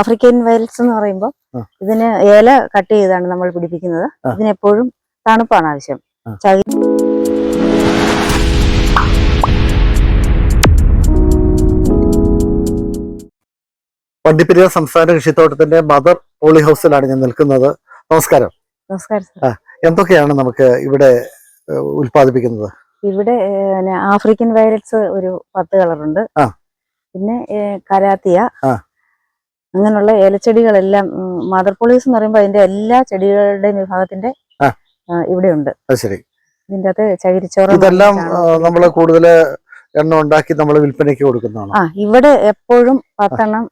African vials എന്ന് പറയുമ്പോൾ. ഇതിന് ഏല കട്ട് ചെയ്താണ് നമ്മൾ പിടിപ്പിക്കുന്നത്. ഇതിനെപ്പോഴും തണുപ്പാണ് ആവശ്യം വണ്ടിപ്പെരിയ ചകി വണ്ടിപ്പെരിയാർ സംസ്ഥാന കൃഷിത്തോട്ടത്തിന്റെ മദർ പോളി ഹൗസിലാണ് ഞാൻ നിൽക്കുന്നത് നമസ്കാരം നമസ്കാരം. എന്തൊക്കെയാണ് നമുക്ക് ഇവിടെ ഉൽപ്പാദിപ്പിക്കുന്നത് ഇവിടെ ആഫ്രിക്കൻ വയലറ്റ്സ് ഒരു പത്ത് കളറുണ്ട്. പിന്നെ കരാത്തിയ. അങ്ങനെയുള്ള ഏലച്ചെടികളെല്ലാം മദർ പോളീസ് എന്ന് പറയുമ്പോൾ അതിന്റെ എല്ലാ ചെടികളുടെയും വിഭാഗത്തിന്റെ ആ. ഇവിടെ ഉണ്ട് അത് ശരി. ഇതിന്റെ അകത്ത് ചകിരിച്ചോറ് ഇതെല്ലാം നമ്മൾ കൂടുതൽ എണ്ണ ഉണ്ടാക്കി നമ്മൾ വിൽപ്പനയ്ക്ക് കൊടുക്കുന്നതാണ്? ആ ഇവിടെ എപ്പോഴും പത്തെണ്ണം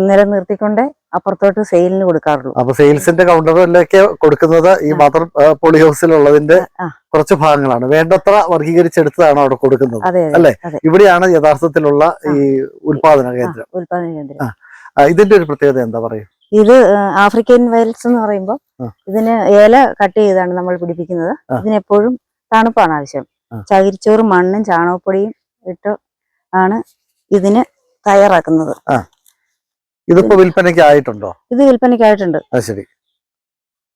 നിലനിർത്തിക്കൊണ്ട് അപ്പുറത്തോട്ട് സെയിലിന് കൊടുക്കാറുള്ളൂ. അപ്പൊ സെയിൽസിന്റെ കൗണ്ടറിലൊക്കെ കൊടുക്കുന്നത് ഈ മദർ പോളി ഹൗസിലുള്ളതിന്റെ. കുറച്ച് ഭാഗങ്ങളാണ്. വേണ്ടത്ര വർഗീകരിച്ചെടുത്തതാണ് അവിടെ കൊടുക്കുന്നത്? അല്ലേ? ഇവിടെയാണ് യഥാർത്ഥത്തിലുള്ള ഈ ഉൽപാദന കേന്ദ്രം. ഉൽപാദന കേന്ദ്രം. ഇതിന്റെ ഒരു പ്രത്യേകത എന്താ പറയുക? ഇത് ആഫ്രിക്കൻ വയൽസ് എന്ന് പറയുമ്പോൾ. ഇതിന് ഏല കട്ട് ചെയ്താണ് നമ്മൾ പിടിപ്പിക്കുന്നത്. ഇതിനെപ്പോഴും തണുപ്പാണ് ആവശ്യം. ചകിരിച്ചോറും മണ്ണും ചാണകപ്പൊടിയും ഇട്ട് ആണ് ഇതിന് തയ്യാറാക്കുന്നത്. ഇതിപ്പോ വിൽപ്പനയ്ക്ക് ആയിട്ടുണ്ടോ? ഇത് വിൽപ്പനയ്ക്ക് ആയിട്ടുണ്ട് ശരി.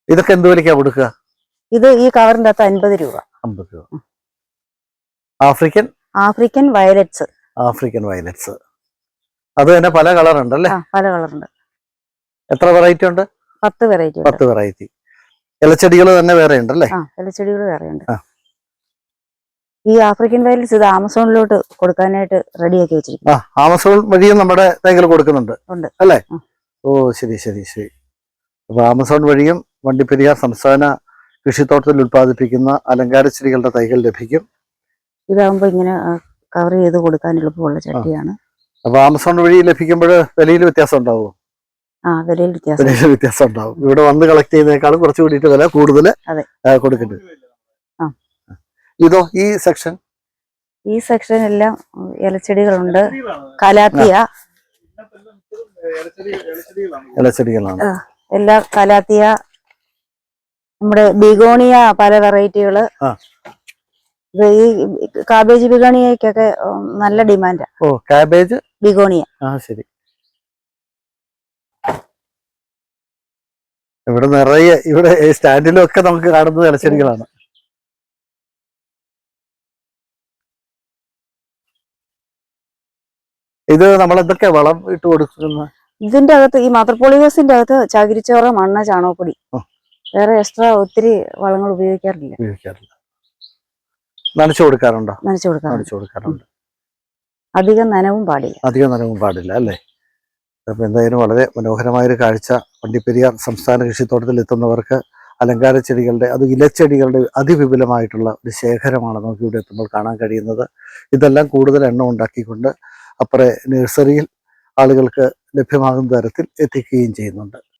ഇതൊക്കെ എന്ത് വിലക്കാ കൊടുക്കുക? ഇത് ഈ കവറിന്റെ അകത്ത് അൻപത് രൂപ. അമ്പത് രൂപ. African? African violets. African violets. അത് തന്നെ പല കളർ ഉണ്ട് അല്ലേ പല കളറുണ്ട്. എത്ര വെറൈറ്റി ഉണ്ട്? പത്ത് വെറൈറ്റി ഉണ്ട്. പത്ത് വെറൈറ്റി ഇലച്ചെടികൾ തന്നെ വേറെ ഉണ്ടല്ലേ? അല്ലേ ഇലച്ചെടികൾ വേറെ ഉണ്ട്. ഈ ആഫ്രിക്കൻ വയലൻസ് ഇത് ആമസോണിലോട്ട് കൊടുക്കാനായിട്ട് റെഡിയാക്കി ആക്കി ആ ആമസോൺ വഴിയും നമ്മുടെ തൈകൾ കൊടുക്കുന്നുണ്ട്. ഉണ്ട്. അല്ലേ? ഓ ശരി ശരി ശരി. അപ്പൊ ആമസോൺ വഴിയും വണ്ടിപ്പെരിയാർ സംസ്ഥാന കൃഷിത്തോട്ടത്തിൽ ഉത്പാദിപ്പിക്കുന്ന അലങ്കാര ചെടികളുടെ തൈകൾ ലഭിക്കും. ഇതാകുമ്പോ ഇങ്ങനെ കവർ ചെയ്ത് കൊടുക്കാൻ എളുപ്പമുള്ള ചട്ടിയാണ്. അപ്പൊ ആമസോൺ വഴി ലഭിക്കുമ്പോൾ വിലയിൽ വ്യത്യാസം ഉണ്ടാവും ആ വിലയിൽ വ്യത്യാസം. ഉണ്ടാവും. ഇവിടെ വന്ന് കളക്ട് ചെയ്യുന്നതിനേക്കാളും കുറച്ച് കൂടിയിട്ട് വില കൂടുതൽ കൊടുക്കുന്നത് കൊടുക്കുന്നുണ്ട്. ഇതോ ഈ സെക്ഷൻ ഈ സെക്ഷൻ എല്ലാം ഇലച്ചെടികളുണ്ട്. കലാത്തിയ. ഇലച്ചെടികളാണ്. എല്ലാ കലാത്തിയ നമ്മുടെ ബിഗോണിയ പല വെറൈറ്റികൾ. ഈ കാബേജ് ബിഗോണിയക്കൊക്കെ നല്ല ഡിമാൻഡാ. ഓ കാബേജ് ബിഗോണിയ. ആ ശരി. ഇവിടെ നിറയെ ഇവിടെ സ്റ്റാൻഡിലൊക്കെ സ്റ്റാൻഡിലും ഒക്കെ നമുക്ക് കാണുന്നത് ഇലച്ചെടികളാണ് ഇത് നമ്മൾ എന്തൊക്കെ വളം ഇട്ട് കൊടുക്കുന്ന? ഇതിന്റെ അകത്ത് ഈ മദർ അകത്ത് ചകിരിച്ചോറ് മണ്ണ് ചാണകപ്പൊടി. വേറെ എക്സ്ട്രാ ഒത്തിരി വളങ്ങൾ ഉപയോഗിക്കാറില്ല. ഉപയോഗിക്കാറില്ല. നനച്ചു കൊടുക്കാറുണ്ടോ. നനച്ചു കൊടുക്കാറുണ്ട്. അധികം നനവും പാടില്ല. അധികം നനവും പാടില്ല അല്ലേ? അപ്പൊ എന്തായാലും വളരെ മനോഹരമായൊരു കാഴ്ച വണ്ടിപ്പെരിയാർ സംസ്ഥാന കൃഷിത്തോട്ടത്തിൽ എത്തുന്നവർക്ക് അലങ്കാര ചെടികളുടെ അത് ഇലച്ചെടികളുടെ അതിവിപുലമായിട്ടുള്ള ഒരു ശേഖരമാണ് നമുക്ക് ഇവിടെ എത്തുമ്പോൾ കാണാൻ കഴിയുന്നത്. ഇതെല്ലാം കൂടുതൽ എണ്ണം ഉണ്ടാക്കിക്കൊണ്ട് അപ്പുറേ നഴ്സറിയിൽ ആളുകൾക്ക് ലഭ്യമാകുന്ന തരത്തിൽ എത്തിക്കുകയും ചെയ്യുന്നുണ്ട്.